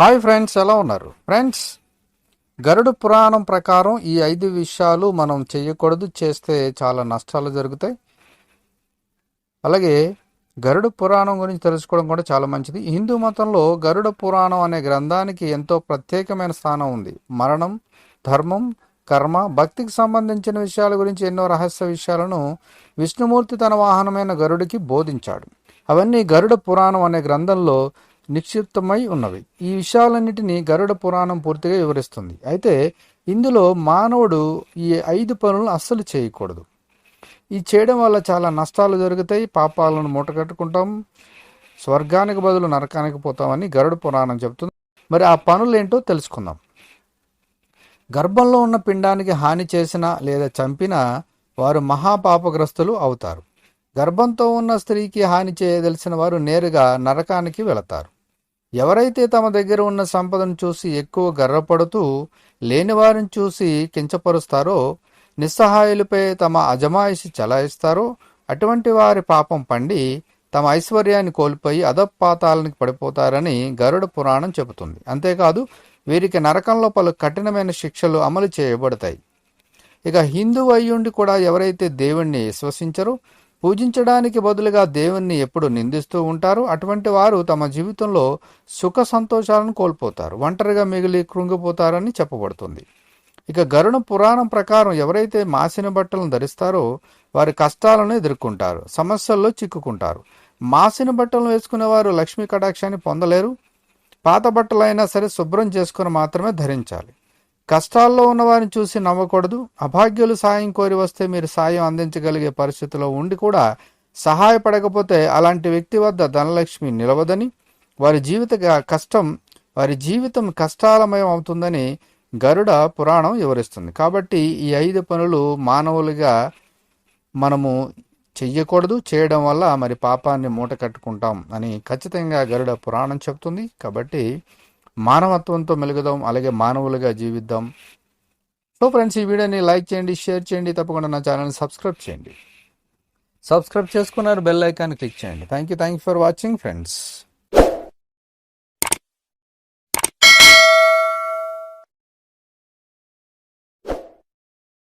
Hi friends ఎలా ఉన్నారు? Friends గరుడు పురాణం ప్రకారం ఈ ఐదు విషయాలు మనం చేయకూడదు చేస్తే చాలా నష్టాలు జరుగుతాయి. అలాగే గరుడు పురాణం గురించి తెలుసుకోవడం కూడా చాలా మంచిది. హిందూ మతంలో గరుడ పురాణం అనే గ్రంథానికి ఎంతో ప్రత్యేకమైన స్థానం ఉంది. మరణం ధర్మం కర్మ భక్తికి సంబంధించిన విషయాల గురించి ఎన్నో రహస్య విషయాలను విష్ణుమూర్తి తన వాహనమైన గరుడికి బోధించాడు. అవన్నీ గరుడ పురాణం అనే గ్రంథంలో నిక్షిప్తమై ఉన్నవి. ఈ విషయాలన్నిటినీ గరుడ పురాణం పూర్తిగా వివరిస్తుంది. అయితే ఇందులో మానవుడు ఈ ఐదు పనులను అస్సలు చేయకూడదు. ఈ చేయడం వల్ల చాలా నష్టాలు జరుగుతాయి పాపాలను మూటగట్టుకుంటాం స్వర్గానికి బదులు నరకానికి పోతామని గరుడ పురాణం చెబుతుంది. మరి ఆ పనులు ఏంటో తెలుసుకుందాం. గర్భంలో ఉన్న పిండానికి హాని చేసినా లేదా చంపినా వారు మహాపాపగ్రస్తులు అవుతారు. గర్భంతో ఉన్న స్త్రీకి హాని చేయదలిసిన వారు నేరుగా నరకానికి వెళతారు. ఎవరైతే తమ దగ్గర ఉన్న సంపదను చూసి ఎక్కువ గర్వపడుతూ లేని వారిని చూసి కించపరుస్తారో నిస్సహాయులపై తమ అజమాయిషి చలాయిస్తారో అటువంటి వారి పాపం పండి తమ ఐశ్వర్యాన్ని కోల్పోయి అధపాతాలనికి పడిపోతారని గరుడ పురాణం చెబుతుంది. అంతేకాదు వీరికి నరకంలో పలు కఠినమైన శిక్షలు అమలు చేయబడతాయి. ఇక హిందూ అయ్యుండి కూడా ఎవరైతే దేవుణ్ణి విశ్వసించరో పూజించడానికి బదులుగా దేవుణ్ణి ఎప్పుడు నిందిస్తూ ఉంటారో అటువంటి వారు తమ జీవితంలో సుఖ సంతోషాలను కోల్పోతారు. ఒంటరిగా మిగిలి కృంగిపోతారని చెప్పబడుతుంది. ఇక గరుణ పురాణం ప్రకారం ఎవరైతే మాసిన బట్టలను ధరిస్తారో వారి కష్టాలను ఎదుర్కొంటారు సమస్యల్లో చిక్కుకుంటారు. మాసిన బట్టలను వేసుకునే వారు లక్ష్మీ కటాక్షాన్ని పొందలేరు. పాత బట్టలైనా సరే శుభ్రం చేసుకుని మాత్రమే ధరించాలి. కష్టాల్లో ఉన్నవారిని చూసి నవ్వకూడదు. అభాగ్యులు సాయం కోరి వస్తే మీరు సాయం అందించగలిగే పరిస్థితిలో ఉండి కూడా సహాయపడకపోతే అలాంటి వ్యక్తి వద్ద ధనలక్ష్మి నిలవదని వారి జీవిత కష్టం వారి జీవితం కష్టాలమయం అవుతుందని గరుడ పురాణం వివరిస్తుంది. కాబట్టి ఈ ఐదు పనులు మానవులుగా మనము చెయ్యకూడదు చేయడం వల్ల మరి పాపాన్ని మూట కట్టుకుంటాం అని ఖచ్చితంగా గరుడ పురాణం చెప్తుంది కాబట్టి మానవత్వంతో మెలుగుదాం అలాగే మానవులుగా జీవిద్దాం. సో ఫ్రెండ్స్ ఈ వీడియోని లైక్ చేయండి షేర్ చేయండి తప్పకుండా నా ఛానల్ని సబ్స్క్రైబ్ చేయండి. సబ్స్క్రైబ్ చేసుకున్నారు బెల్ ఐకాన్ క్లిక్ చేయండి. Thank you thank you for watching friends.